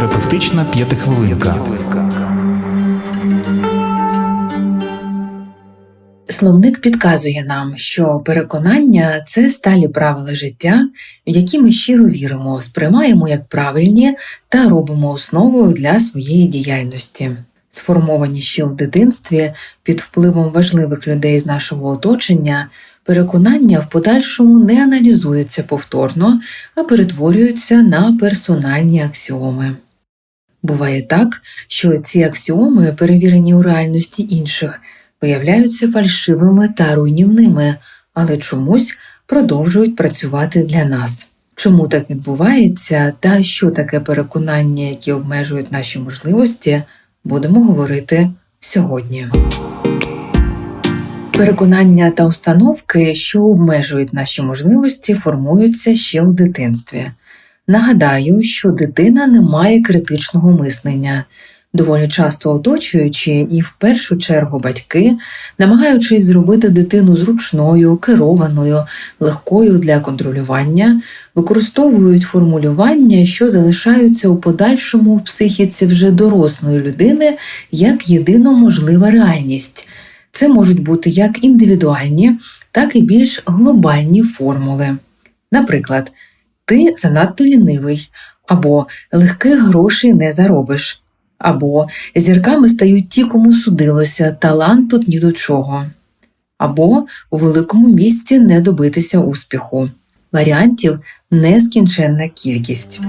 Психотерапевтична п'ятихвилинка. Словник підказує нам, що переконання це сталі правила життя, в які ми щиро віримо, сприймаємо як правильні та робимо основою для своєї діяльності. Сформовані ще в дитинстві під впливом важливих людей з нашого оточення, переконання в подальшому не аналізуються повторно, а перетворюються на персональні аксіоми. Буває так, що ці аксіоми, перевірені у реальності інших, виявляються фальшивими та руйнівними, але чомусь продовжують працювати для нас. Чому так відбувається та що таке переконання, які обмежують наші можливості, будемо говорити сьогодні. Переконання та установки, що обмежують наші можливості, формуються ще у дитинстві. Нагадаю, що дитина не має критичного мислення. Доволі часто оточуючи і в першу чергу батьки, намагаючись зробити дитину зручною, керованою, легкою для контролювання, використовують формулювання, що залишаються у подальшому в психіці вже дорослої людини як єдино можлива реальність. Це можуть бути як індивідуальні, так і більш глобальні формули. Наприклад, ти занадто лінивий, або легких грошей не заробиш, або зірками стають ті, кому судилося, талант тут ні до чого, або у великому місці не добитися успіху. Варіантів нескінченна кількість.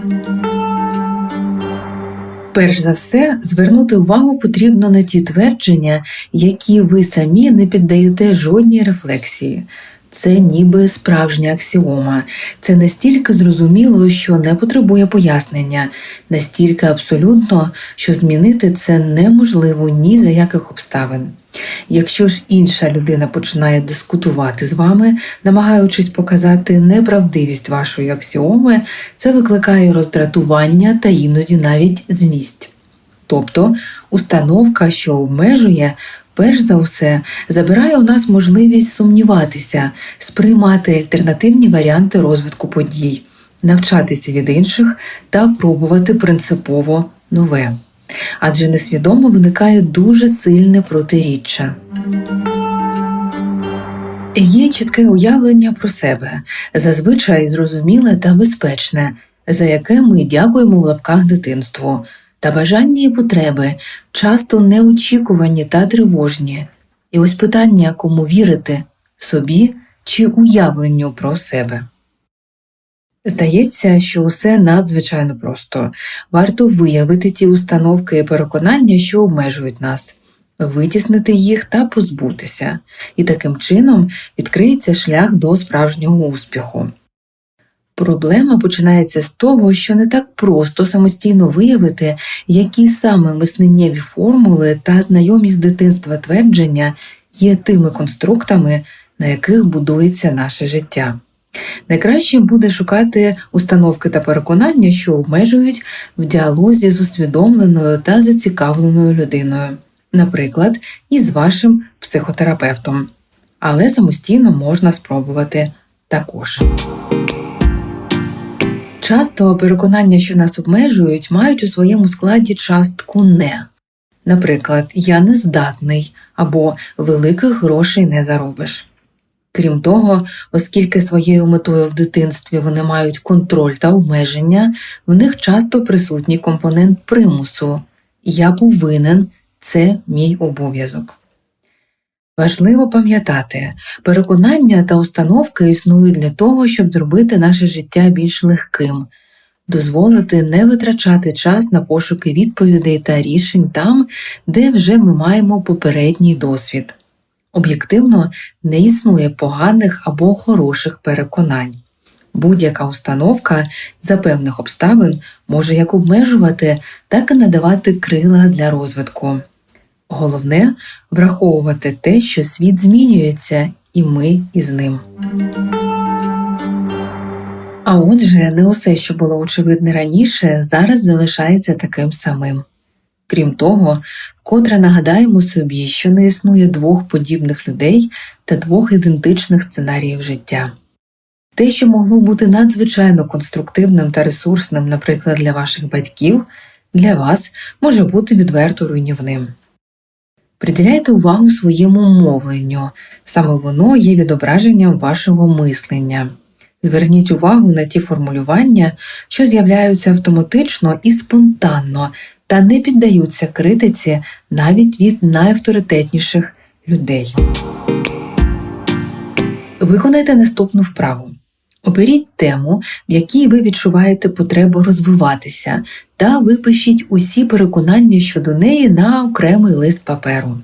Перш за все, звернути увагу потрібно на ті твердження, які ви самі не піддаєте жодній рефлексії. Це ніби справжня аксіома. Це настільки зрозуміло, що не потребує пояснення, настільки абсолютно, що змінити це неможливо ні за яких обставин. Якщо ж інша людина починає дискутувати з вами, намагаючись показати неправдивість вашої аксіоми, це викликає роздратування та іноді навіть злість. Тобто установка, що обмежує, перш за все забирає у нас можливість сумніватися, сприймати альтернативні варіанти розвитку подій, навчатися від інших та пробувати принципово нове. Адже несвідомо виникає дуже сильне протиріччя. Є чітке уявлення про себе, зазвичай зрозуміле та безпечне, за яке ми дякуємо в лапках дитинству, та бажання і потреби часто неочікувані та тривожні. І ось питання, кому вірити собі чи уявленню про себе. Здається, що усе надзвичайно просто. Варто виявити ті установки і переконання, що обмежують нас, витіснити їх та позбутися, і таким чином відкриється шлях до справжнього успіху. Проблема починається з того, що не так просто самостійно виявити, які саме мисленнєві формули та знайомі з дитинства твердження є тими конструктами, на яких будується наше життя. Найкраще буде шукати установки та переконання, що обмежують в діалозі з усвідомленою та зацікавленою людиною, наприклад, із вашим психотерапевтом. Але самостійно можна спробувати також. Часто переконання, що нас обмежують, мають у своєму складі частку не. Наприклад, я не здатний або великих грошей не заробиш. Крім того, оскільки своєю метою в дитинстві вони мають контроль та обмеження, в них часто присутній компонент примусу Я повинен це мій обов'язок. Важливо пам'ятати, переконання та установки існують для того, щоб зробити наше життя більш легким, дозволити не витрачати час на пошуки відповідей та рішень там, де вже ми маємо попередній досвід. Об'єктивно не існує поганих або хороших переконань. Будь-яка установка за певних обставин може як обмежувати, так і надавати крила для розвитку. Головне враховувати те, що світ змінюється, і ми із ним. А отже, не усе, що було очевидне раніше, зараз залишається таким самим. Крім того, вкотре нагадаємо собі, що не існує двох подібних людей та двох ідентичних сценаріїв життя. Те, що могло бути надзвичайно конструктивним та ресурсним, наприклад, для ваших батьків, для вас може бути відверто руйнівним. Приділяйте увагу своєму мовленню, саме воно є відображенням вашого мислення. Зверніть увагу на ті формулювання, що з'являються автоматично і спонтанно та не піддаються критиці навіть від найавторитетніших людей. Виконайте наступну вправу. Оберіть тему, в якій ви відчуваєте потребу розвиватися, та випишіть усі переконання щодо неї на окремий лист паперу.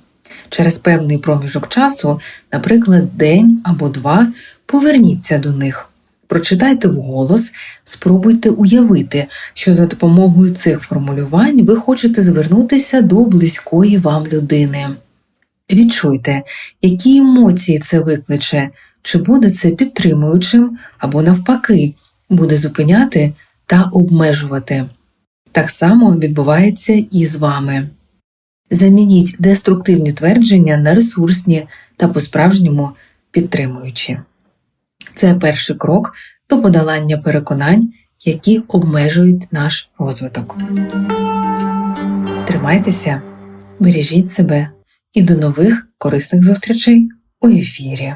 Через певний проміжок часу, наприклад, день або два, поверніться до них. Прочитайте вголос, спробуйте уявити, що за допомогою цих формулювань ви хочете звернутися до близької вам людини. Відчуйте, які емоції це викличе, чи буде це підтримуючим або навпаки, буде зупиняти та обмежувати. Так само відбувається і з вами. Замініть деструктивні твердження на ресурсні та по-справжньому підтримуючі. Це перший крок до подолання переконань, які обмежують наш розвиток. Тримайтеся, бережіть себе і до нових корисних зустрічей у ефірі.